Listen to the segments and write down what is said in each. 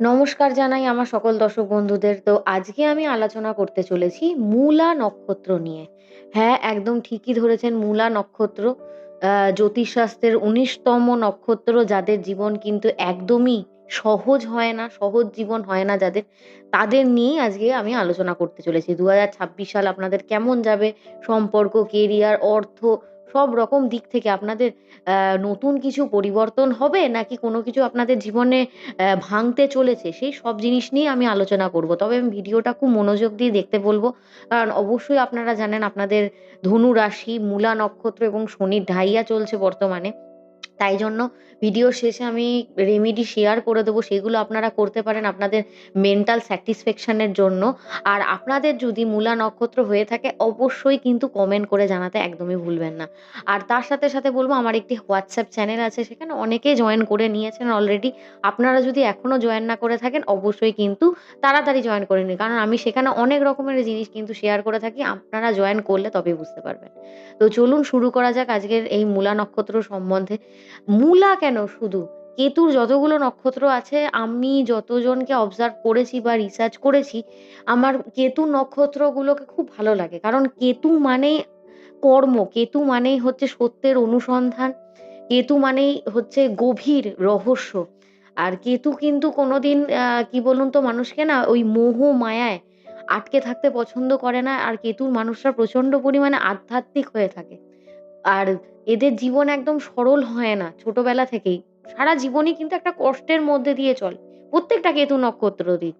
নমস্কার জানাই আমার সকল দর্শক বন্ধুদের। তো আজকে আমি আলোচনা করতে চলেছি মূলা নক্ষত্র নিয়ে। হ্যাঁ, একদম ঠিকই ধরেছেন মূলা নক্ষত্র জ্যোতিষশাস্ত্রের ১৯ তম নক্ষত্র যাদের জীবন কিন্তু একদমই সহজ হয় না, সহজ জীবন হয় না যাদের, তাদের নিয়েই আজকে আমি আলোচনা করতে চলেছি। ২০২৬ সাল আপনাদের কেমন যাবে? সম্পর্ক, কেরিয়ার, অর্থ সব রকম দিক থেকে আপনাদের নতুন কিছু পরিবর্তন হবে নাকি কোনো কিছু আপনাদের জীবনে ভাঙতে চলেছে? সেই সব জিনিস নিয়ে আমি আলোচনা করব। তবে আমি ভিডিওটা খুব মনোযোগ দিয়ে দেখতে বলব কারণ অবশ্যই আপনারা জানেন আপনাদের ধনু রাশি, মূলা নক্ষত্র এবং শনির ঢাইয়া চলছে বর্তমানে। তাই জন্য ভিডিওর শেষে আমি রেমেডি শেয়ার করে দেবো। সেগুলো আপনারা করতে পারেন আপনাদের মেন্টাল স্যাটিসফ্যাকশানের জন্য। আর আপনাদের যদি মূলা নক্ষত্র হয়ে থাকে অবশ্যই কিন্তু কমেন্ট করে জানাতে একদমই ভুলবেন না। আর তার সাথে, সাথে বলব আমার একটি হোয়াটসঅ্যাপ চ্যানেল আছে সেখানে অনেকেই জয়েন করে নিয়েছেন অলরেডি। আপনারা যদি এখনও জয়েন না করে থাকেন অবশ্যই কিন্তু তাড়াতাড়ি জয়েন করে নিন। কারণ আমি সেখানে অনেক রকমের জিনিস কিন্তু শেয়ার করে থাকি। আপনারা জয়েন করলে তবেই বুঝতে পারবেন। তো চলুন শুরু করা যাক আজকের এই মূলা নক্ষত্র সম্বন্ধে। মূলা কেন শুধু? কেতুর যতগুলো নক্ষত্র আছে আমি যতজনকে অবজার্ভ করেছি বা রিসার্চ করেছি, আমার কেতু নক্ষত্রগুলোকে খুব ভালো লাগে। কারণ কেতু মানেই কর্ম, কেতু মানেই হচ্ছে সত্যের অনুসন্ধান, কেতু মানেই হচ্ছে গভীর রহস্য। আর কেতু কিন্তু কোনোদিন কি বলুন তো মানুষকে না ওই মোহ মায়ায় আটকে থাকতে পছন্দ করে না। আর কেতুর মানুষরা প্রচণ্ড পরিমাণে আধ্যাত্মিক হয়ে থাকে। আর এদের জীবন একদম সরল হয় না ছোটবেলা থেকেই। সারা জীবনই কিন্তু একটা কষ্টের মধ্যে দিয়ে চলে। প্রত্যেকটা কেতু নক্ষত্ররই।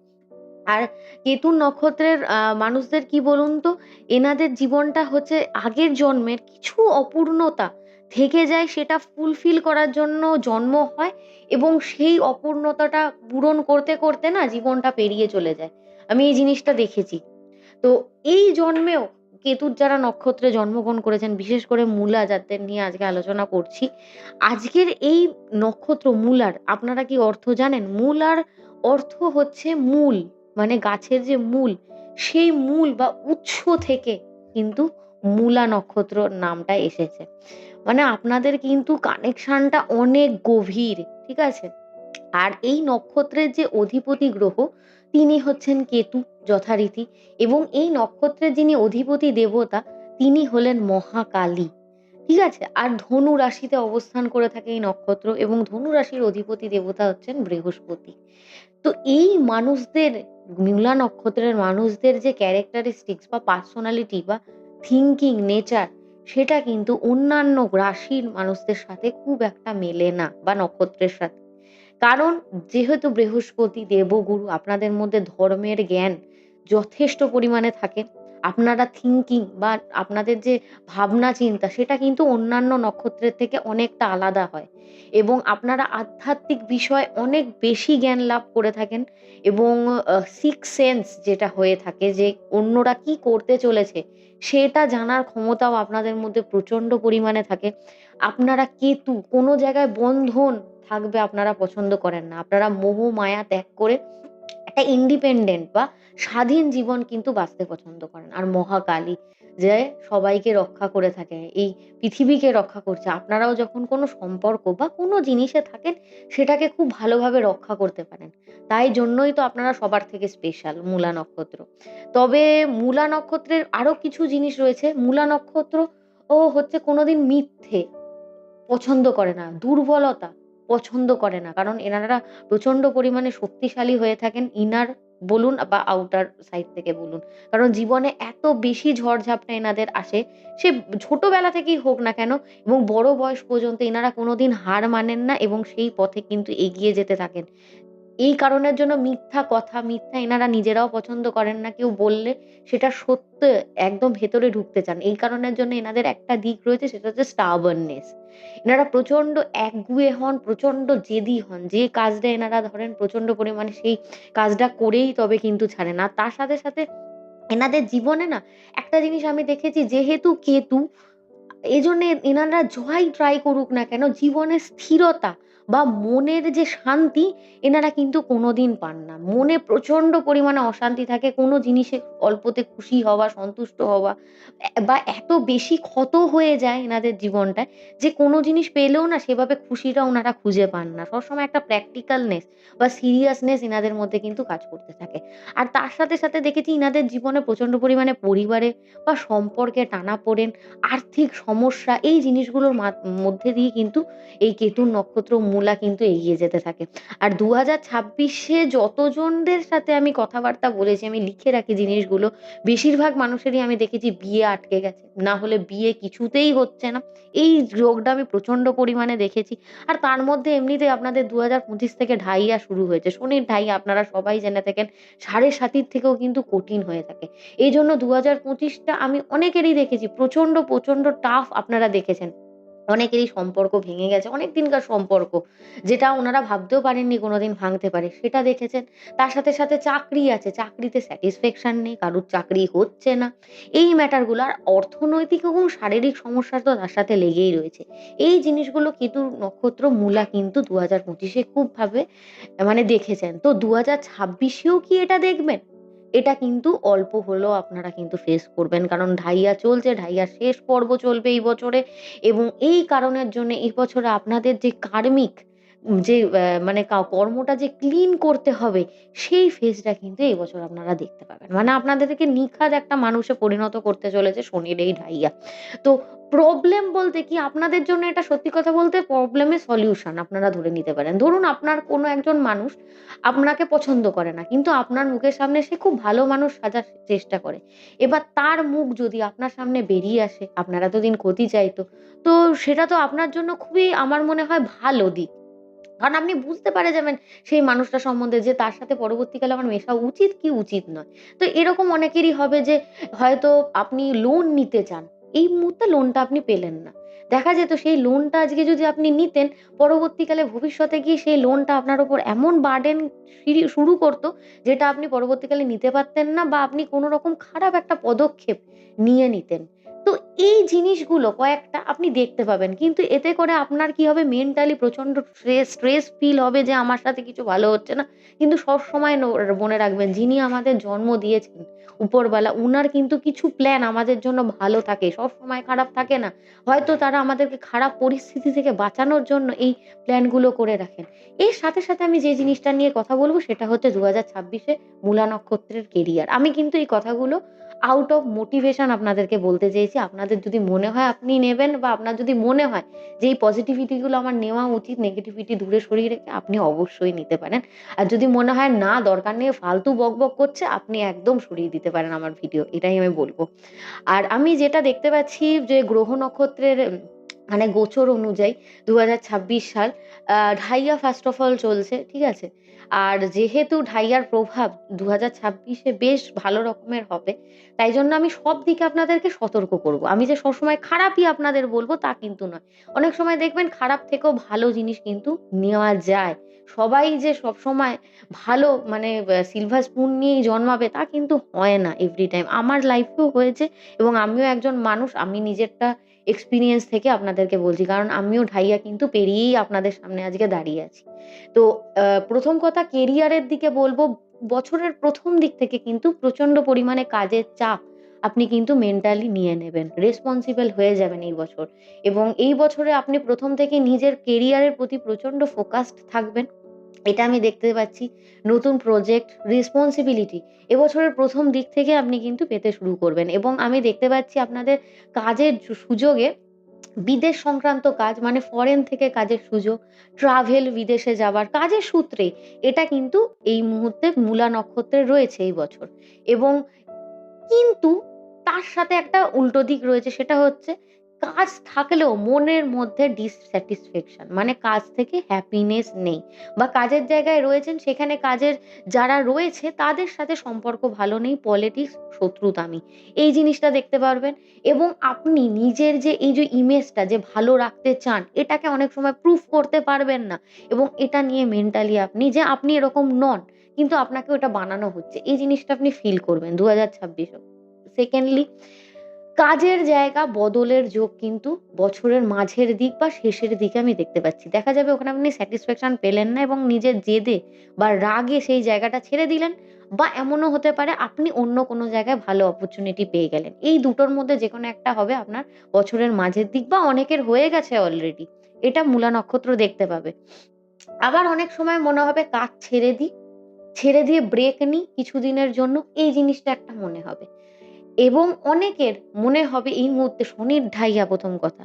আর কেতুর নক্ষত্রের মানুষদের কি বলুন তো? এনাদের জীবনটা হচ্ছে আগের জন্মের কিছু অপূর্ণতা থেকে যায় সেটা ফুলফিল করার জন্য জন্ম হয় এবং সেই অপূর্ণতাটা পূরণ করতে, করতে না জীবনটা পেরিয়ে চলে যায়। আমি এই জিনিসটা দেখেছি। তো এই জন্মেও কেতুর যারা নক্ষত্রে জন্মগ্রহণ করেছেন, বিশেষ করে মূলা যাদের নিয়ে আজকে আলোচনা করছি। আজকের এই নক্ষত্র মূলার আপনারা কি অর্থ জানেন? মূলার অর্থ হচ্ছে মূল। মানে গাছের যে মূল, সেই মূল বা উৎস থেকে কিন্তু মূলা নক্ষত্র নামটা এসেছে। মানে আপনাদের কিন্তু কানেকশনটা অনেক গভীর। ঠিক আছে? আর এই নক্ষত্রের যে অধিপতি গ্রহ তিনি হচ্ছেন কেতু, যথারীতি, এবং এই নক্ষত্রের যিনি অধিপতি দেবতা, তিনি হলেন মহাকালী। ঠিক আছে? আর ধনু রাশিতে অবস্থান করে থাকে এই নক্ষত্র এবং ধনু রাশির অধিপতি দেবতা হচ্ছেন বৃহস্পতি। তো এই মানুষদের, মূলা নক্ষত্রের মানুষদের যে ক্যারেক্টারিস্টিক্স বা পার্সোনালিটি বা থিংকিং নেচার সেটা কিন্তু অন্যান্য রাশির মানুষদের সাথে খুব একটা মেলে না বা নক্ষত্রের সাথে। কারণ যেহেতু বৃহস্পতি দেবগুরু আপনাদের মধ্যে ধর্মের জ্ঞান যথেষ্ট পরিমাণে থাকে। আপনারা থিংকিং বা আপনাদের যে ভাবনা চিন্তা সেটা কিন্তু অন্যান্য নক্ষত্রের থেকে অনেকটা আলাদা হয়। এবং আপনারা আধ্যাত্মিক বিষয়ে অনেক বেশি জ্ঞান লাভ করে থাকেন এবং সিক্স সেন্স যেটা হয়ে থাকে যে অন্যরা কি করতে চলেছে সেটা জানার ক্ষমতাও আপনাদের মধ্যে প্রচণ্ড পরিমাণে থাকে। আপনারা কেতু, কোনো জায়গায় বন্ধন থাকবে আপনারা পছন্দ করেন না। আপনারা মোহ, মায়া ত্যাগ করে একটা ইন্ডিপেন্ডেন্ট বা স্বাধীন জীবন কিন্তু বাঁচতে পছন্দ করেন। আর মহাকালী যে সবাইকে রক্ষা করে থাকে। এই পৃথিবীকে রক্ষা করছে। আপনারাও যখন কোনো সম্পর্ক বা কোনো জিনিসে থাকেন, সেটাকে খুব ভালোভাবে রক্ষা করতে পারেন। তাই জন্যই তো আপনারা সবার থেকে স্পেশাল মূলা নক্ষত্র। তবে মূলা নক্ষত্রের আরও কিছু জিনিস রয়েছে। মূলা নক্ষত্র ও হচ্ছে কোনোদিন মিথ্যে পছন্দ করে না। দুর্বলতা পছন্দ করে না। কারণ এনারা প্রচণ্ড পরিমাণে শক্তিশালী হয়ে থাকেন ইনার বলুন বা আউটার সাইড থেকে বলুন। কারণ জীবনে এত বেশি ঝড়ঝাপটা এনাদের আসে, সে ছোটবেলা থেকেই হোক না কেন এবং বড় বয়স পর্যন্ত এনারা কোনোদিন হার মানেন না এবং সেই পথে কিন্তু এগিয়ে যেতে থাকেন। এই কারণের জন্য মিথ্যা কথা, মিথ্যা এনারা নিজেরাও পছন্দ করেন না। কেউ বললে সেটা সত্য একদম ভেতরে ঢুকতে চান। এই কারণের জন্য এনাদের একটা দিক রয়েছে সেটা হচ্ছে stubbornness এনারা প্রচণ্ড একগুঁয়ে হন, প্রচণ্ড জেদি হন। যে কাজটা এনারা ধরেন প্রচণ্ড পরিমাণে সেই কাজটা করেই তবে কিন্তু ছাড়ে না তার সাথে, সাথে এনাদের জীবনে না একটা জিনিস আমি দেখেছি যেহেতু কেতু এজন্যে এনারা যাই ট্রাই করুক না কেন জীবনে স্থিরতা বা মনের যে শান্তি এনারা কিন্তু কোনোদিন পান না। মনে প্রচণ্ড পরিমাণে অশান্তি থাকে কোনো জিনিসে অল্পতে খুশি হওয়া, সন্তুষ্ট হওয়া বা এত বেশি ক্ষত হয়ে যায় এনাদের জীবনটায় যে কোনো জিনিস পেলেও না সেভাবে খুশিটা ওনারা খুঁজে পান না। সবসময় একটা প্র্যাকটিক্যালনেস বা সিরিয়াসনেস এনাদের মধ্যে কিন্তু কাজ করতে থাকে। আর তার সাথে, সাথে দেখেছি ইনাদের জীবনে প্রচণ্ড পরিমাণে পরিবারে বা সম্পর্কে টানাপোড়েন, আর্থিক সমস্যা এই জিনিসগুলোর মাধ মধ্যে দিয়ে কিন্তু এই কেতুর নক্ষত্র মূলা কিন্তু এগিয়ে যেতে থাকে। আর দু হাজার ছাব্বিশে যতজনদের সাথে আমি কথাবার্তা বলেছি, আমি লিখে রাখি জিনিসগুলো। বেশিরভাগ মানুষেরই আমি দেখেছি বিয়ে আটকে গেছে। না হলে বিয়ে কিছুতেই হচ্ছে না। এই রোগটা আমি প্রচণ্ড পরিমাণে দেখেছি। আর তার মধ্যে এমনিতেই আপনাদের ২০২৫ থেকে ঢাইয়া শুরু হয়েছে। শনির ঢাইয়া আপনারা সবাই জেনে থাকেন। সাড়ে সাতির থেকেও কিন্তু কঠিন হয়ে থাকে। এই জন্য দু হাজার পঁচিশটা আমি অনেকেরই দেখেছি প্রচণ্ড, প্রচণ্ড টাফ আপনারা দেখেছেন। অনেকেরই সম্পর্ক ভেঙে গেছে। অনেক দিনকার সম্পর্ক। যেটা ওনারা ভাবতেও পারেননি কোনোদিন ভাঙতে পারে। সেটা দেখেছেন। তার সাথে, সাথে চাকরি আছে। চাকরিতে স্যাটিসফ্যাকশন নেই। কারোর চাকরি হচ্ছে না। এই ম্যাটারগুলো আর অর্থনৈতিক এবং শারীরিক সমস্যা তো তার সাথে লেগেই রয়েছে। এই জিনিসগুলো কেতুর নক্ষত্র মূলা কিন্তু ২০২৫ এ খুবভাবে মানে দেখেছেন। তো দু হাজার ছাব্বিশেও কি এটা দেখবেন? এটা কিন্তু অল্প হলেও আপনারা কিন্তু ফেস করবেন। কারণ ঢাইয়া চলছে, ঢাইয়ার শেষ পর্ব চলবে এই বছরে এবং এই কারণের জন্য এই বছরে আপনাদের যে কার্মিক যে মানে কর্মটা যে ক্লিন করতে হবে সেই ফেজটা কিন্তু এই বছর আপনারা দেখতে পাবেন। মানে আপনাদেরকে নিখাদ একটা মানুষে পরিণত করতে চলেছে শনির এই ঢাইয়া। তো প্রবলেম বলতে কি আপনাদের জন্য এটা সত্যি কথা বলতে প্রবলেমের সলিউশন আপনারা ধরে নিতে পারেন। ধরুন আপনার কোনো একজন মানুষ আপনাকে পছন্দ করে না। কিন্তু আপনার মুখের সামনে সে খুব ভালো মানুষ সাজার চেষ্টা করে। এবার তার মুখ যদি আপনার সামনে বেরিয়ে আসে, আপনার এতদিন ক্ষতি চাইতো, তো সেটা তো আপনার জন্য খুবই আমার মনে হয় ভালো দিক। কারণ আপনি বুঝতে পারে যাবেন সেই মানুষটা সম্বন্ধে যে তার সাথে পরবর্তীকালে আমার মেশা উচিত কি উচিত নয়। তো এরকম অনেকেরই হবে যে হয়তো আপনি লোন নিতে চান। এই মুহূর্তে লোনটা আপনি পেলেন না। দেখা যেত সেই লোনটা আজকে যদি আপনি নিতেন, পরবর্তীকালে ভবিষ্যতে গিয়ে সেই লোনটা আপনার উপর এমন বার্ডেন শুরু করতো যেটা আপনি পরবর্তীকালে নিতে পারতেন না বা আপনি কোনো রকম খারাপ একটা পদক্ষেপ নিয়ে নিতেন। তো এই জিনিসগুলো কয়েকটা আপনি দেখতে পাবেন। কিন্তু এতে করে আপনার কি হবে মেন্টালি প্রচণ্ড স্ট্রেস, স্ট্রেস ফিল হবে যে আমার সাথে কিছু ভালো হচ্ছে না। কিন্তু সবসময় মনে রাখবেন যিনি আমাদের জন্ম দিয়েছেন উপরবালা উনার কিন্তু কিছু প্ল্যান আমাদের জন্য ভালো থাকে। সবসময় খারাপ থাকে না। হয়তো তারা আমাদেরকে খারাপ পরিস্থিতি থেকে বাঁচানোর জন্য এই প্ল্যানগুলো করে রাখেন। এর সাথে, সাথে আমি যে জিনিসটা নিয়ে কথা বলব সেটা হচ্ছে দু হাজার ছাব্বিশে মূলা নক্ষত্রের কেরিয়ার। আমি কিন্তু এই কথাগুলো আউট অফ মোটিভেশন আপনাদেরকে বলতে চেয়েছি। আপনাদের যদি মনে হয় আপনি নেবেন বা আপনার যদি মনে হয় যে এই পজিটিভিটিগুলো আমার নেওয়া উচিত, নেগেটিভিটি দূরে সরিয়ে রেখে আপনি অবশ্যই নিতে পারেন। আর যদি মনে হয় না দরকার নেই ফালতু বক বক করছে, আপনি একদম সরিয়ে দিতে পারেন আমার ভিডিও। এটাই আমি বলব আর আমি যেটা দেখতে পাচ্ছি যে গ্রহ নক্ষত্রের মানে গোচর অনুযায়ী ২০২৬ সাল আ ঢাইয়া ফার্স্ট অফ অল চলছে। ঠিক আছে? আর যেহেতু ঢাইয়ার প্রভাব ২০২৬ ছাব্বিশে বেশ ভালো রকমের হবে। তাই জন্য আমি সব দিকে আপনাদেরকে সতর্ক করব। আমি যে সবসময় খারাপই আপনাদের বলব তা কিন্তু নয়। অনেক সময় দেখবেন খারাপ থেকেও ভালো জিনিস কিন্তু নেওয়া যায়। সবাই যে সবসময় ভালো মানে সিলভার স্পুন নিয়েই জন্মাবে তা কিন্তু হয় না এভরি টাইম। আমার লাইফেও হয়েছে এবং আমিও একজন মানুষ। আমি নিজেরটা এক্সপেরিয়েন্স থেকে আপনাদেরকে বলছি। কারণ আমিও ঢাইয়া কিন্তু পেরিয়েই আপনাদের সামনে আজকে দাঁড়িয়ে আছি। তো প্রথম কথা কেরিয়ারের দিকে বলব বছরের প্রথম দিক থেকে কিন্তু প্রচণ্ড পরিমাণে কাজের চাপ আপনি কিন্তু মেন্টালি নিয়ে নেবেন। রেসপন্সিবল হয়ে যাবেন এই বছর। এবং এই বছরে আপনি প্রথম থেকেই নিজের কেরিয়ারের প্রতি প্রচণ্ড ফোকাসড থাকবেন। এটা আমি দেখতে পাচ্ছি। নতুন প্রজেক্ট, রেসপন্সিবিলিটি এবছরের প্রথম দিক থেকে আপনি কিন্তু পেতে শুরু করবেন এবং আমি দেখতে পাচ্ছি আপনাদের কাজের সুযোগে বিদেশ সংক্রান্ত কাজ মানে ফরেন থেকে কাজের সুযোগ, ট্রাভেল বিদেশে যাওয়ার কাজের সূত্রে এটা কিন্তু এই মুহূর্তে মূলা নক্ষত্রের রয়েছে এই বছর। এবং কিন্তু তার সাথে একটা উল্টো দিক রয়েছে সেটা হচ্ছে কাজ থাকলেও মনের মধ্যে ডিসস্যাটিসফ্যাকশন মানে কাজ থেকে হ্যাপিনেস নেই বা কাজের জায়গায় রয়েছেন সেখানে কাজের যারা রয়েছে তাদের সাথে সম্পর্ক ভালো নেই, পলিটিক্স, শত্রুতামি। এই জিনিসটা দেখতে পারবেন এবং আপনি নিজের যে এই যে ইমেজটা যে ভালো রাখতে চান এটাকে অনেক সময় প্রুফ করতে পারবেন না এবং এটা নিয়ে মেন্টালি আপনি যে আপনি এরকম নন। কিন্তু আপনাকে ওটা বানানো হচ্ছে। এই জিনিসটা আপনি ফিল করবেন ২০২৬ এও। সেকেন্ডলি কাজের জায়গা বদলের যোগ কিন্তু বছরের মাঝের দিক বা শেষের দিকে আমি দেখতে পাচ্ছি। দেখা যাবে ওখানে আপনি স্যাটিসফ্যাকশন পেলেন না এবং নিজের জেদে বা রাগে সেই জায়গাটা ছেড়ে দিলেন বা এমনও হতে পারে আপনি অন্য কোনো জায়গায় ভালো অপরচুনিটি পেয়ে গেলেন। এই দুটোর মধ্যে যে কোনো একটা হবে আপনার বছরের মাঝের দিক বা অনেকের হয়ে গেছে অলরেডি। এটা মূলা নক্ষত্র দেখতে পাবে। আবার অনেক সময় মনে হবে কাজ ছেড়ে দিই, ছেড়ে দিয়ে ব্রেক নিই কিছুদিনের জন্য এই জিনিসটা একটা মনে হবে। এবং অনেকের মনে হবে এই মুহূর্তে শনির ঢাইয়া প্রথম কথা।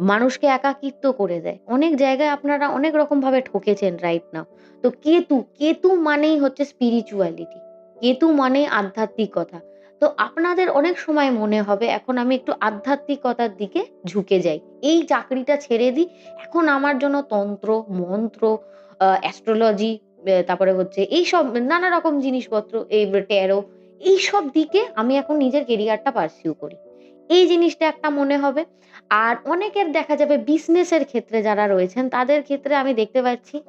মানুষকে একাকিত্ব করে দেয়। অনেক জায়গায় আপনারা অনেক রকমভাবে ঠকেছেন রাইট নাও। তো কেতু, কেতু মানেই হচ্ছে স্পিরিচুয়ালিটি। কেতু মানেই আধ্যাত্মিকতা। তো আপনাদের অনেক সময় মনে হবে এখন আমি একটু আধ্যাত্মিকতার দিকে ঝুঁকে যাই। এই চাকরিটা ছেড়ে দিই। এখন আমার জন্য তন্ত্র, মন্ত্র, অ্যাস্ট্রোলজি তারপরে হচ্ছে এইসব নানা রকম জিনিসপত্র এই ট্যারো এইসব দিকে আমি এখন নিজের কেরিয়ারটা পারসিউ করি। এই জিনিসটা একটা মনে হবে। আর অনেকের দেখা যাবে বিজনেসের ক্ষেত্রে যারা রয়েছেন তাদের ক্ষেত্রে আমি দেখতে পাচ্ছি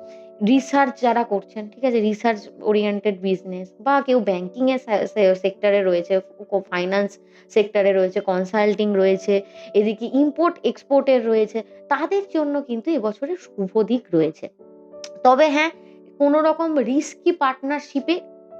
রিসার্চ যারা করছেন, ঠিক আছে? রিসার্চ ওরিয়েন্টেড বিজনেস বা কেউ সে সেক্টরে রয়েছে, ফাইন্যান্স সেক্টরে রয়েছে, কনসাল্টিং রয়েছে, এদিকে ইম্পোর্ট এক্সপোর্টের রয়েছে। তাদের জন্য কিন্তু এবছরে শুভ দিক রয়েছে। তবে হ্যাঁ, কোনো রকম রিস্কি পার্টনারশিপ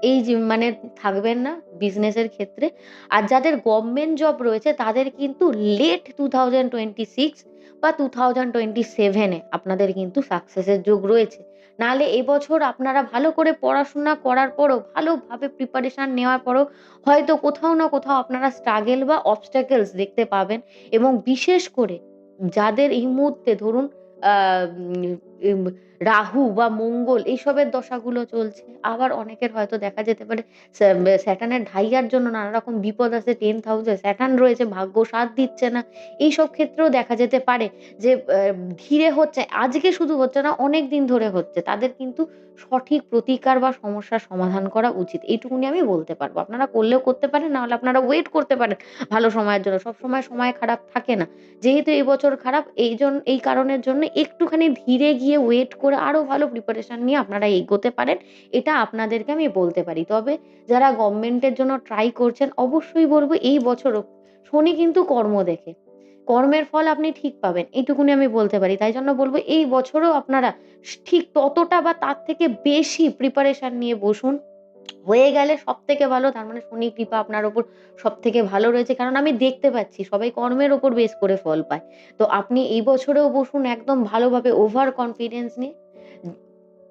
এই মানে থাকবেন না বিজনেসের ক্ষেত্রে। আর যাদের গভর্নমেন্ট জব রয়েছে তাদের কিন্তু লেট 2026 বা 2027 এ আপনাদের কিন্তু সাকসেসের যোগ রয়েছে। নাহলে এবছর আপনারা ভালো করে পড়াশোনা করার পরও, ভালোভাবে প্রিপারেশন নেওয়ার পরও হয়তো কোথাও না কোথাও আপনারা স্ট্রাগল বা obstacles দেখতে পাবেন এবং বিশেষ করে যাদের এই মুহূর্তে ধরুন রাহু বা মঙ্গল এইসবের দশাগুলো চলছে। আবার অনেকের হয়তো দেখা যেতে পারে স্যা স্যাটার্নের ঢাইয়ার জন্য নানা রকম বিপদ আছে 10th হাউসে স্যাটার্ন রয়েছে, ভাগ্য সাথ দিচ্ছে না। এইসব ক্ষেত্রেও দেখা যেতে পারে যে ধীরে হচ্ছে, আজকে শুধু হচ্ছে না অনেক দিন ধরে হচ্ছে। তাদের কিন্তু সঠিক প্রতিকার বা সমস্যার সমাধান করা উচিত। এইটুকুনি আমি বলতে পারব। আপনারা করলেও করতে পারেন, নাহলে আপনারা ওয়েট করতে পারেন ভালো সময়ের জন্য। সব সময় সময় খারাপ থাকে না। যেহেতু এই বছর খারাপ এই জন্য এই কারণের জন্য একটুখানি ধীরে গিয়ে ওয়েট করে আরও ভালো প্রিপারেশন নিয়ে আপনারা এগোতে পারেন। এটা আপনাদেরকে আমি বলতে পারি। তবে যারা গভর্নমেন্টের জন্য ট্রাই করছেন, অবশ্যই বলব এই বছরও শনি কিন্তু কর্ম দেখে। কর্মের ফল আপনি ঠিক পাবেন। এইটুকুনি আমি বলতে পারি। তাই জন্য বলব এই বছরও আপনারা ঠিক ততটা বা তার থেকে বেশি প্রিপারেশন নিয়ে বসুন। হয়ে গেলে সব থেকে ভালো তার মানে শনির কৃপা আপনার উপর সবথেকে ভালো রয়েছে। কারণ আমি দেখতে পাচ্ছি সবাই কর্মের উপর বেস করে ফল পায়। তো আপনি এই বছরেও বসুন একদম ভালোভাবে ওভার কনফিডেন্স নিয়ে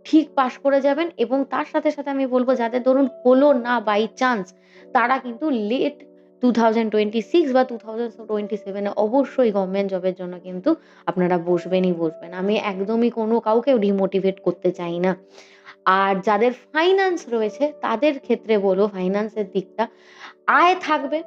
ঠিক পাস করে যাবেন এবং তার সাথে, সাথে আমি বলব যাদের ধরুন হলো না বাই চান্স তারা কিন্তু লেট 2026 বা 2027 এ অবশ্যই গভর্নমেন্ট জবের জন্য কিন্তু আপনারা বসবেনই বসবেন। আমি একদমই কোনো কাউকে ডিমোটিভেট করতে চাই না। আর যাদের ফাইন্যান্স রয়েছে, তাদের ক্ষেত্রে বলব ফাইন্যান্সের দিকটা, আয় থাকবে।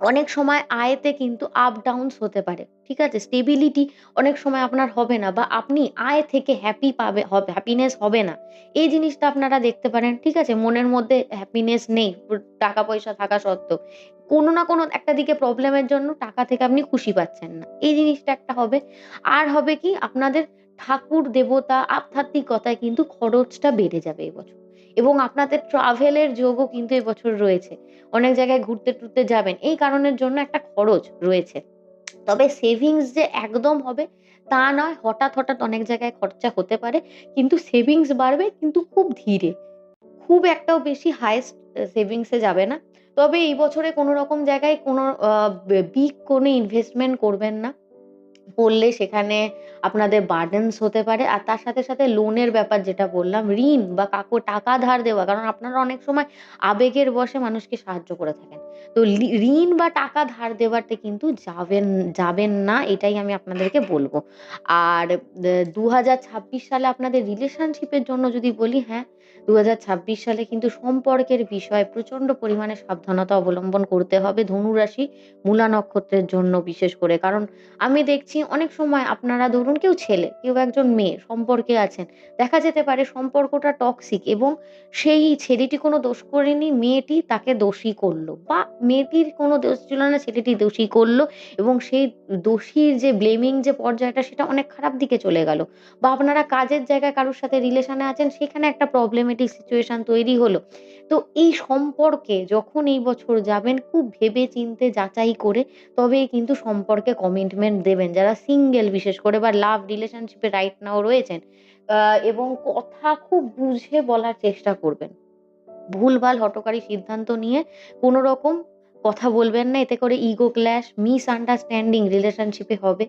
অনেক সময় আয়েতে কিন্তু আপ ডাউনস হতে পারে। ঠিক আছে? স্টেবিলিটি অনেক সময় আপনার হবে না বা আপনি আয় থেকে হ্যাপি পাবে, হব হ্যাপিনেস হবে না। এই জিনিসটা আপনারা দেখতে পারেন। ঠিক আছে? মনের মধ্যে হ্যাপিনেস নেই, টাকা পয়সা থাকা সত্ত্বেও। কোনো না কোনো একটা দিকে প্রবলেমের জন্য টাকা থেকে আপনি খুশি পাচ্ছেন না। এই জিনিসটা একটা হবে। আর হবে কি আপনাদের ঠাকুর, দেবতা, আধ্যাত্মিকতায় কিন্তু খরচটা বেড়ে যাবে এবছর। এবং আপনাদের ট্রাভেল এর যোগও কিন্তু এবছর রয়েছে। অনেক জায়গায় ঘুরতে-টুরতে যাবেন। এই কারণের জন্য একটা খরচ রয়েছে। তবে সেভিংস যে একদম হবে তা নয়। হঠাৎ, হঠাৎ অনেক জায়গায় খরচা হতে পারে। কিন্তু সেভিংস বাড়বে কিন্তু খুব ধীরে। খুব একটাও বেশি হাইয়েস্ট এ সেভিংস যাবে না। তবে এই বছরে কোনো রকম জায়গায় কোনো বিগ কোনো ইনভেস্টমেন্ট করবেন না। করলে সেখানে আপনাদের বার্ডেনস হতে পারে। আর তার সাথে, সাথে লোনের ব্যাপার যেটা বললাম, ঋণ বা কাউকে টাকা ধার দেওয়া। কারণ আপনারা অনেক সময় আবেগের বশে মানুষকে সাহায্য করে থাকেন। তো ঋণ বা টাকা ধার দেওয়াতে কিন্তু যাবেন যাবেন না এটাই আমি আপনাদেরকে বলব আর দে 2026 সালে আপনাদের রিলেশনশিপ এর জন্য যদি বলি হ্যাঁ, 2026 সালে কিন্তু সম্পর্কের বিষয়ে প্রচণ্ড পরিমাণে সাবধানতা অবলম্বন করতে হবে ধনু রাশি, মূলা নক্ষত্রের জন্য বিশেষ করে। কারণ আমি দেখছি অনেক সময় আপনারা ধরুন কেউ ছেলে, কেউ একজন মেয়ে সম্পর্কে আছেন। দেখা যেতে পারে সম্পর্কটা টক্সিক এবং সেই ছেলেটি কোনো দোষ করেনি, মেয়েটি তাকে দোষী করল বা মেয়েটির কোনো দোষ ছিল না, ছেলেটি দোষী করল এবং সেই দোষীর যে ব্লেমিং যে পর্যায়টা সেটা অনেক খারাপ দিকে চলে গেল। বা আপনারা কাজের জায়গায় কারোর সাথে রিলেশন আছেন সেখানে একটা প্রবলেমেটিক রোম্যান্টিক সিচুয়েশন তৈরি হলো। তো এই সম্পর্কে যখন এই বছর যাবেন খুব ভেবে চিন্তে যাচাই করে তবেই কিন্তু সম্পর্কে কমিটমেন্ট দেবেন। যারা সিঙ্গেল বিশেষ করে বা লাভ রিলেশনশিপে রাইট নাও রয়েছেন এবং কথা খুব বুঝে বলার চেষ্টা করবেন। ভুলভাল হঠকারী সিদ্ধান্ত নিয়ে কোনো রকম কথা বলবেন না। এতে করে ইগো ক্ল্যাশ, মিসআন্ডারস্ট্যান্ডিং রিলেশনশিপ এ হবে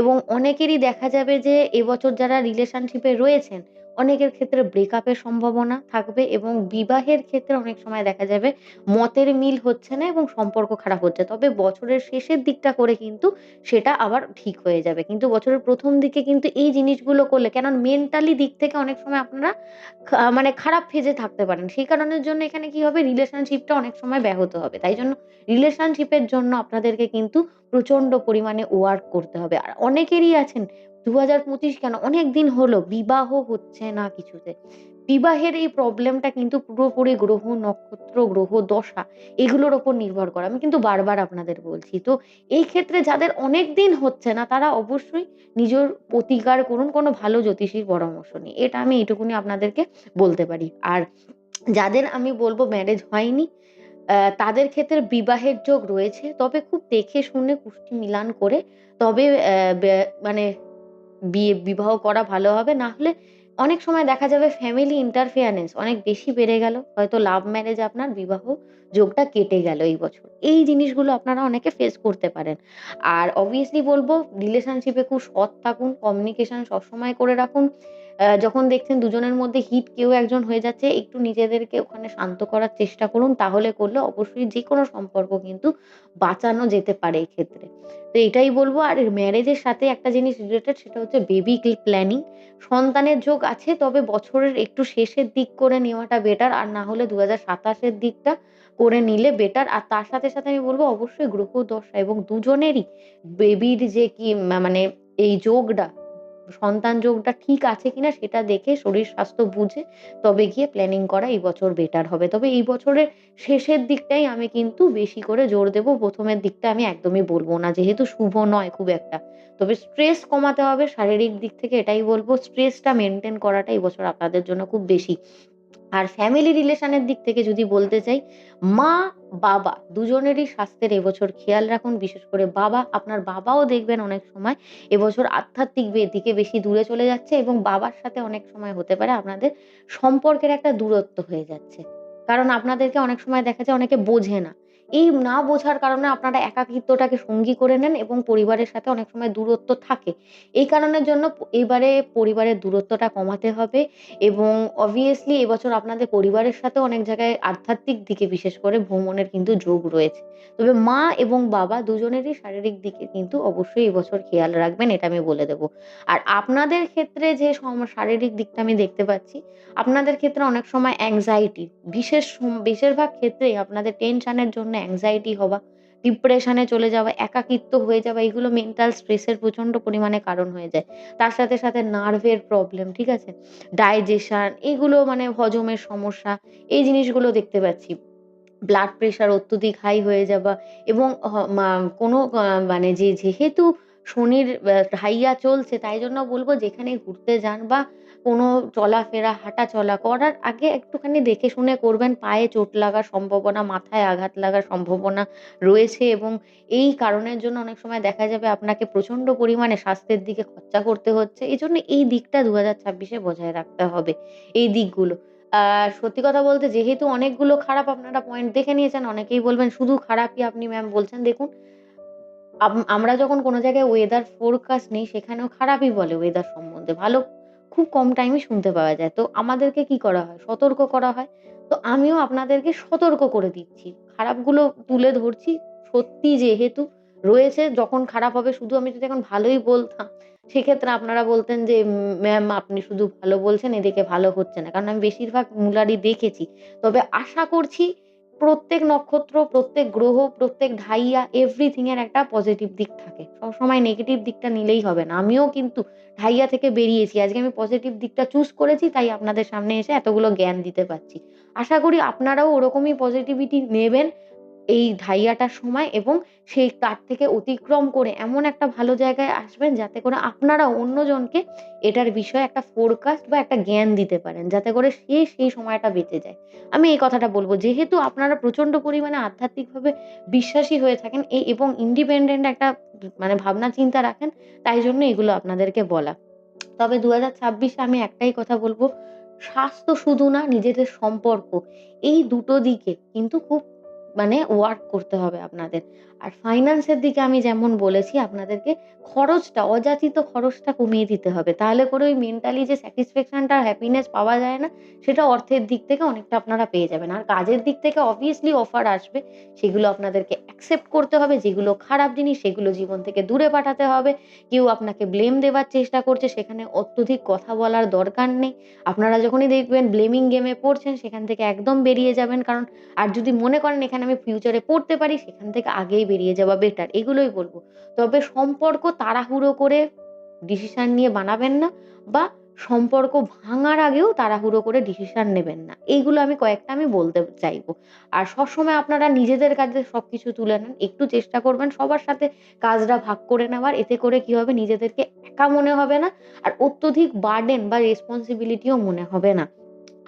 এবং অনেকেরই দেখা যাবে যে এবছর যারা রিলেশনশিপে রয়েছেন, অনেকের ক্ষেত্রে ব্রেকআপের সম্ভাবনা থাকবে এবং বিবাহের ক্ষেত্রে অনেক সময় দেখা যাবে মতের মিল হচ্ছে না এবং সম্পর্ক খারাপ হচ্ছে। তবে বছরের শেষের দিকটা করে কিন্তু সেটা আবার ঠিক হয়ে যাবে। কিন্তু বছরের প্রথম দিকে কিন্তু এই জিনিসগুলো করলে, কেননা মেন্টালি দিক থেকে অনেক সময় আপনারা মানে খারাপ ফেজে থাকতে পারেন। সেই কারণের জন্য এখানে কি হবে রিলেশনশিপটা অনেক সময় ব্যাহত হবে। তাই জন্য রিলেশনশিপের জন্য আপনাদেরকে কিন্তু প্রচণ্ড পরিমাণে ওয়ার্ক করতে হবে। আর অনেকেরই আছেন ২০২৫ কেন অনেকদিন হলো বিবাহ হচ্ছে না কিছুতে। বিবাহের এই প্রবলেমটা কিন্তু পুরোপুরি গ্রহ, নক্ষত্র, গ্রহ দশা এগুলোর উপর নির্ভর করে। আমি কিন্তু বারবার আপনাদের বলছি। তো এই ক্ষেত্রে যাদের অনেকদিন হচ্ছে না তারা অবশ্যই নিজের প্রতিকার করুন কোনো ভালো জ্যোতিষীর পরামর্শ নিয়ে। এটা আমি এইটুকুনি আপনাদেরকে বলতে পারি। আর যাদের আমি বলব ম্যারেজ হয়নি তাদের ক্ষেত্রে বিবাহের যোগ রয়েছে। তবে খুব দেখে শুনে কুষ্টি মিলান করে তবে মানে বিয়ে বিবাহ করা ভালো হবে। না হলে অনেক সময় দেখা যাবে ফ্যামিলি ইন্টারফেয়ারেন্স অনেক বেশি বেড়ে গেল। হয়তো লাভ ম্যারেজ আপনার বিবাহ যোগটা কেটে গেল এই বছর। এই জিনিসগুলো আপনারা অনেকে ফেস করতে পারেন। আর অবভিয়াসলি বলব রিলেশনশিপে খুব সৎ থাকুন, কমিউনিকেশন সবসময় করে রাখুন। যখন দেখছেন দুজনের মধ্যে হিট কেউ একজন হয়ে যাচ্ছে একটু নিজেদেরকে ওখানে শান্ত করার চেষ্টা করুন। তাহলে করলে অবশ্যই যে কোনো সম্পর্ক কিন্তু বাঁচানো যেতে পারে এক্ষেত্রে। তো এটাই বলব আর ম্যারেজের সাথে একটা জিনিস রিলেটেড সেটা হচ্ছে বেবি প্ল্যানিং। সন্তানের যোগ আছে তবে বছরের একটু শেষের দিক করে নেওয়াটা বেটার। আর না হলে ২০২৭ এর দিকটা করে নিলে বেটার। আর তার সাথে, সাথে আমি বলব অবশ্যই গ্রহ দশা এবং দুজনেরই বেবির যে কি মানে এই যোগটা, সন্তান যোগটা ঠিক আছে কিনা সেটা দেখে শরীর স্বাস্থ্য বুঝে তবে গিয়ে প্ল্যানিং করা এই বছর বেটার হবে। তবে এই বছরের শেষের দিকটাই আমি কিন্তু বেশি করে জোর দেব। প্রথমের দিকটা আমি একদমই বলব না। যেহেতু শুভ নয় খুব একটা। তবে স্ট্রেস কমাতে হবে, শারীরিক দিক থেকে এটাই বলব স্ট্রেসটা মেনটেন করাটা এই বছর আপনাদের জন্য খুব বেশি। আর ফ্যামিলি রিলেশনের দিক থেকে যদি বলতে চাই, মা, বাবা দুজনেরই স্বাস্থ্যের এবছর খেয়াল রাখুন। বিশেষ করে বাবা, আপনার বাবাও দেখবেন অনেক সময় এবছর আধ্যাত্মিক দিকে বেশি দূরে চলে যাচ্ছে এবং বাবার সাথে অনেক সময় হতে পারে আপনাদের সম্পর্কের একটা দূরত্ব হয়ে যাচ্ছে। কারণ আপনাদেরকে অনেক সময় দেখা যায় অনেকে বোঝে না। এই না বোঝার কারণে আপনারা একাকিত্বটাকে সঙ্গী করে নেন এবং পরিবারের সাথে অনেক সময় দূরত্ব থাকে। এই কারণের জন্য এবারে পরিবারের দূরত্বটা কমাতে হবে এবং অবভিয়াসলি এবছর আপনাদের পরিবারের সাথেও অনেক জায়গায় আধ্যাত্মিক দিকে বিশেষ করে ভ্রমণের কিন্তু যোগ রয়েছে। তবে মা এবং বাবা দুজনেরই শারীরিক দিকে কিন্তু অবশ্যই এবছর খেয়াল রাখবেন এটা আমি বলে দেব। আর আপনাদের ক্ষেত্রে যে শারীরিক দিকটা আমি দেখতে পাচ্ছি, আপনাদের ক্ষেত্রে অনেক সময় anxiety বিশেষ বেশিরভাগ ক্ষেত্রেই আপনাদের টেনশনের জন্য anxiety হওয়া, ডিপ্রেশন চলে যাওয়া, একাকিত্ব হয়ে যাওয়া এগুলো মেন্টাল স্ট্রেস এর প্রচণ্ড পরিমাণে কারণ হয়ে যায়। তার সাথে, সাথে নার্ভের প্রবলেম, ঠিক আছে? ডাইজেশন এগুলো মানে হজমের সমস্যা এই জিনিসগুলো দেখতে পাচ্ছি। ব্লাড প্রেশার অত্যধিক হাই হয়ে যাওয়া এবং কোনো মানে যে যেহেতু শনির হাইয়া চলছে তাই জন্য বলব যেখানে ঘুরতে যান বা কোনো চলাফেরা, হাঁটাচলা করার আগে একটুখানি দেখে শুনে করবেন। পায়ে চোট লাগার সম্ভাবনা, মাথায় আঘাত লাগার সম্ভাবনা রয়েছে এবং এই কারণের জন্য অনেক সময় দেখা যাবে আপনাকে প্রচণ্ড পরিমাণে স্বাস্থ্যের দিকে খরচা করতে হচ্ছে। এই জন্য এই দিকটা ২০২৬ ছাব্বিশে বজায় রাখতে হবে, এই দিকগুলো। সত্যি কথা বলতে যেহেতু অনেকগুলো খারাপ আপনারা পয়েন্ট দেখে নিয়েছেন, অনেকেই বলবেন শুধু খারাপই আপনি ম্যাম বলছেন। দেখুন আম আমরা যখন কোনো জায়গায় ওয়েদার ফোরকাস্ট নিই সেখানেও খারাপই বলে ওয়েদার সম্বন্ধে। ভালো খুব কম টাইমে শুনতে পাওয়া যায়। তো আমাদেরকে কি করা হয়? সতর্ক করা হয়। তো আমিও আপনাদেরকে সতর্ক করে দিচ্ছি। খারাপগুলো তুলে ধরছি। সত্যি যেহেতু রয়েছে যখন খারাপ হবে শুধু আমি যদি এখন ভালোই বলতাম, সেক্ষেত্রে আপনারা বলতেন যে, "ম্যাম আপনি শুধু ভালো বলছেন এদিকে ভালো হচ্ছে না।" কারণ আমি বেশিরভাগ মূলারই দেখেছি। তবে আশা করছি প্রত্যেক নক্ষত্র, প্রত্যেক গ্রহ, প্রত্যেক ঢাইয়া এভরিথিং এর একটা পজিটিভ দিক থাকে। সবসময় নেগেটিভ দিকটা নিলেই হবে না। আমিও কিন্তু ঢাইয়া থেকে বেরিয়েছি। আজকে আমি পজিটিভ দিকটা চুজ করেছি তাই আপনাদের সামনে এসে এতগুলো জ্ঞান দিতে পারছি। আশা করি আপনারাও ওরকমই পজিটিভিটি নেবেন। এই ঢাইয়াটার সময় এবং সেই তার থেকে অতিক্রম করে এমন একটা ভালো জায়গায় আসবেন যাতে করে আপনারা অন্যজনকে এটার বিষয়ে একটা ফোরকাস্ট বা একটা জ্ঞান দিতে পারেন, যাতে করে সে সেই সময়টা বেঁচে যায়। আমি এই কথাটা বলব, যেহেতু আপনারা প্রচণ্ড পরিমাণে আধ্যাত্মিকভাবে বিশ্বাসী হয়ে থাকেন এই এবং ইন্ডিপেন্ডেন্ট একটা মানে ভাবনা চিন্তা রাখেন, তাই জন্য এগুলো আপনাদেরকে বলা। তবে দু হাজার ছাব্বিশে আমি একটাই কথা বলব, স্বাস্থ্য শুধু না, নিজেদের সম্পর্ক, এই দুটো দিকে কিন্তু খুব মানে ওয়ার্ক করতে হবে আপনাদের। আর ফাইন্যান্সের দিকে আমি যেমন বলেছি, আপনাদেরকে খরচটা, অযাচিত খরচটা কমিয়ে দিতে হবে। তাহলে করে ওই মেন্টালি যে স্যাটিসফ্যাকশনটা হ্যাপিনেস পাওয়া যায় না, সেটা অর্থের দিক থেকে অনেকটা আপনারা পেয়ে যাবেন। আর কাজের দিক থেকে অবভিয়াসলি অফার আসবে, সেগুলো আপনাদেরকে অ্যাকসেপ্ট করতে হবে। যেগুলো খারাপ জিনিস, সেগুলো জীবন থেকে দূরে পাঠাতে হবে। কেউ আপনাকে ব্লেম দেওয়ার চেষ্টা করছে, সেখানে অত্যধিক কথা বলার দরকার নেই। আপনারা যখনই দেখবেন ব্লেমিং গেমে পড়ছেন, সেখান থেকে একদম বেরিয়ে যাবেন। কারণ, আর যদি মনে করেন এখানে আমি ফিউচারে পড়তে পারি, সেখান থেকে আগেই বেরিয়ে যাওয়া বেটার এগুলোই বলব। তবে সম্পর্ক তাড়াহুড়ো করে ডিসিশন নিয়ে বানাবেন না বা সম্পর্ক ভাঙার আগেও তাড়াহুড়ো করে ডিসিশন নেবেন না। এইগুলো আমি কয়েকটা আমি বলতে চাইব। আর সবসময় আপনারা নিজেদের কাজে সব কিছু তুলে নেন, একটু চেষ্টা করবেন সবার সাথে কাজটা ভাগ করে নেওয়ার, এতে করে কি হবে, নিজেদেরকে একা মনে হবে না, আর অত্যধিক বার্ডেন বা রেসপন্সিবিলিটিও মনে হবে না।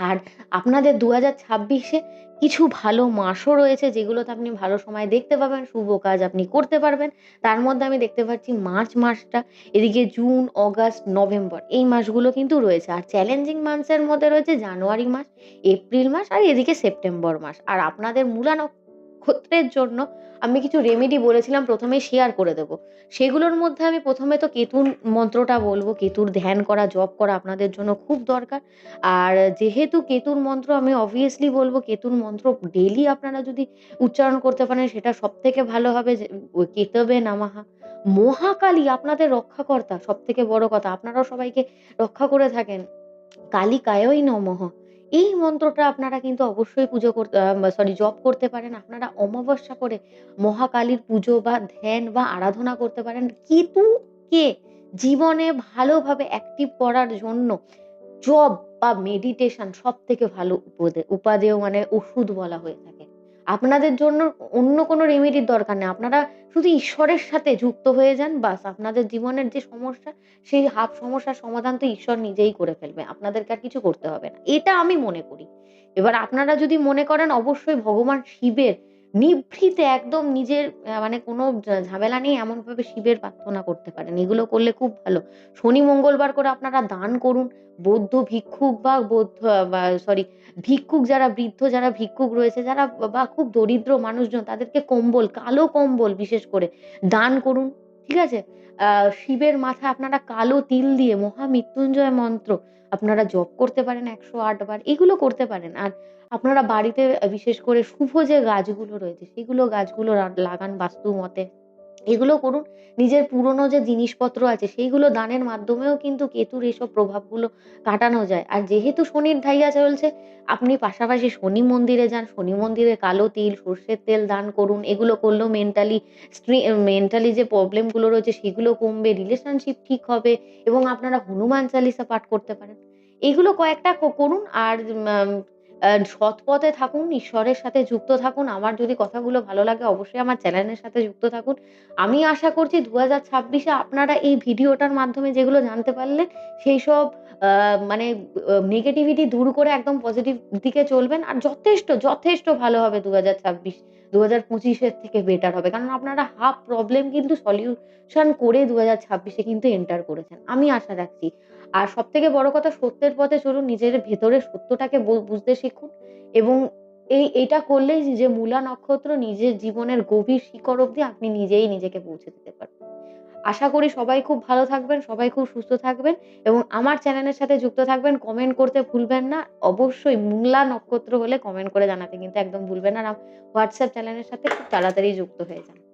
আর আপনাদের দু হাজার ছাব্বিশে কিছু ভালো মাসও রয়েছে যেগুলোতে আপনি ভালো সময় দেখতে পাবেন, শুভ কাজ আপনি করতে পারবেন। তার মধ্যে আমি দেখতে পাচ্ছি মার্চ মাসটা, এদিকে জুন, অগাস্ট, নভেম্বর এই মাসগুলো কিন্তু রয়েছে। আর চ্যালেঞ্জিং মান্থসের মধ্যে রয়েছে জানুয়ারি মাস, এপ্রিল মাস আর এদিকে সেপ্টেম্বর মাস। আর আপনাদের মূলা নক্ষত্রের জন্য আমি কিছু রেমেডি বলেছিলাম, প্রথমে শেয়ার করে দেবো। সেগুলোর মধ্যে আমি প্রথমে তো কেতুর মন্ত্রটা বলব, কেতুর ধ্যান করা, জপ করা আপনাদের জন্য খুব দরকার। আর যেহেতু কেতুর মন্ত্র আমি অবভিয়াসলি বলব, কেতুর মন্ত্র ডেলি আপনারা যদি উচ্চারণ করতে পারেন, সেটা সব থেকে ভালো হবে কেতবে নামাহা মহাকালী আপনাদের রক্ষাকর্তা সব থেকে বড় কথা। আপনারাও সবাইকে রক্ষা করে থাকেন। কালিকায়ই নমঃ। এই মন্ত্রটা আপনারা কিন্তু অবশ্যই পুজো করতে সরি জপ করতে পারেন। আপনারা অমাবস্যা করে মহাকালীর পুজো বা ধ্যান বা আরাধনা করতে পারেন। কিন্তু কে? জীবনে ভালোভাবে অ্যাক্টিভ করার জন্য জব বা মেডিটেশন সব থেকে ভালো উপদে, উপাদেয় মানে ওষুধ বলা হয়ে থাকে। আপনাদের জন্য অন্য কোনো রেমেডির দরকার নেই। আপনারা শুধু ঈশ্বরের সাথে যুক্ত হয়ে যান, বাস। আপনাদের জীবনের যে সমস্যা, সেই হাফ সমস্যার সমাধান তো ঈশ্বর নিজেই করে ফেলবে। আপনাদেরকে আর কিছু করতে হবে না। এটা আমি মনে করি। এবার আপনারা যদি মনে করেন, অবশ্যই ভগবান শিবের নিভৃতে একদম নিজের মানে কোনো ঝামেলা নেই, এমনভাবে শিবের প্রার্থনা করতে পারেন। এগুলো করলে খুব ভালো। শনি মঙ্গলবার করে আপনারা দান করুন। বৌদ্ধ ভিক্ষুক বা বৌদ্ধ সরি ভিক্ষুক যারা, বৃদ্ধ যারা, ভিক্ষুক রয়েছে, যারা বা খুব দরিদ্র মানুষজন, তাদেরকে কম্বল, কালো কম্বল বিশেষ করে দান করুন। ঠিক আছে? শিবের মাথা আপনারা কালো তিল দিয়ে মহামৃত্যুঞ্জয় মন্ত্র আপনারা জপ করতে পারেন একশো আট বার, এগুলো করতে পারেন। আর আপনারা বাড়িতে, বিশেষ করে শুভ যে গাছগুলো রয়েছে, সেগুলো গাছগুলো লাগান বাস্তু মতে। এগুলো করুন। নিজের পুরনো যে জিনিসপত্র আছে, সেইগুলো দানের মাধ্যমেও কিন্তু কেতুর এসব প্রভাবগুলো কাটানো যায়। আর যেহেতু শনির ধাইয়া চলছে, আপনি পাশাপাশি শনি মন্দিরে যান, শনি মন্দিরে কালো তিল, সর্ষের তেল দান করুন। এগুলো করলেও মেন্টালি মেন্টালি যে প্রবলেমগুলো রয়েছে, সেগুলো কমবে রিলেশনশিপ ঠিক হবে এবং আপনারা হনুমান চালিসা পাঠ করতে পারেন। এগুলো কয়েকটা করুন। আর সৎ পথে থাকুন, ঈশ্বরের সাথে যুক্ত থাকুন। আমার যদি কথাগুলো ভালো লাগে, অবশ্যই আমার চ্যানেলের সাথে যুক্ত থাকুন। আমি আশা করছি দু হাজার ছাব্বিশে আপনারা এই ভিডিওটার মাধ্যমে যেগুলো জানতে পারলেন সেই সব মানে নেগেটিভিটি দূর করে একদম পজিটিভ দিকে চলবেন। আর যথেষ্ট যথেষ্ট ভালো হবে দু হাজার ছাব্বিশ। দু হাজার পঁচিশের থেকে বেটার হবে। কারণ আপনারা হাফ প্রবলেম কিন্তু সলিউশন করে দু হাজার ছাব্বিশে কিন্তু এন্টার করেছেন। আমি আশা রাখছি। আর সব থেকে বড় কথা সত্যের পথে চলুন, নিজের ভেতরে সত্যটাকে বুঝতে শিখুন এবং এই, এটা করলেই যে মূলা নক্ষত্র নিজের জীবনের গভীর শিকড় অবধি আপনি নিজেই নিজেকে পৌঁছে দিতে পারবেন। আশা করি সবাই খুব ভালো থাকবেন, সবাই খুব সুস্থ থাকবেন এবং আমার চ্যানেলের সাথে যুক্ত থাকবেন কমেন্ট করতে ভুলবেন না। অবশ্যই মূলা নক্ষত্র হলে কমেন্ট করে জানাতে কিন্তু একদম ভুলবেন না। আর হোয়াটসঅ্যাপ চ্যানেলের সাথে খুব তাড়াতাড়ি যুক্ত হয়ে যান।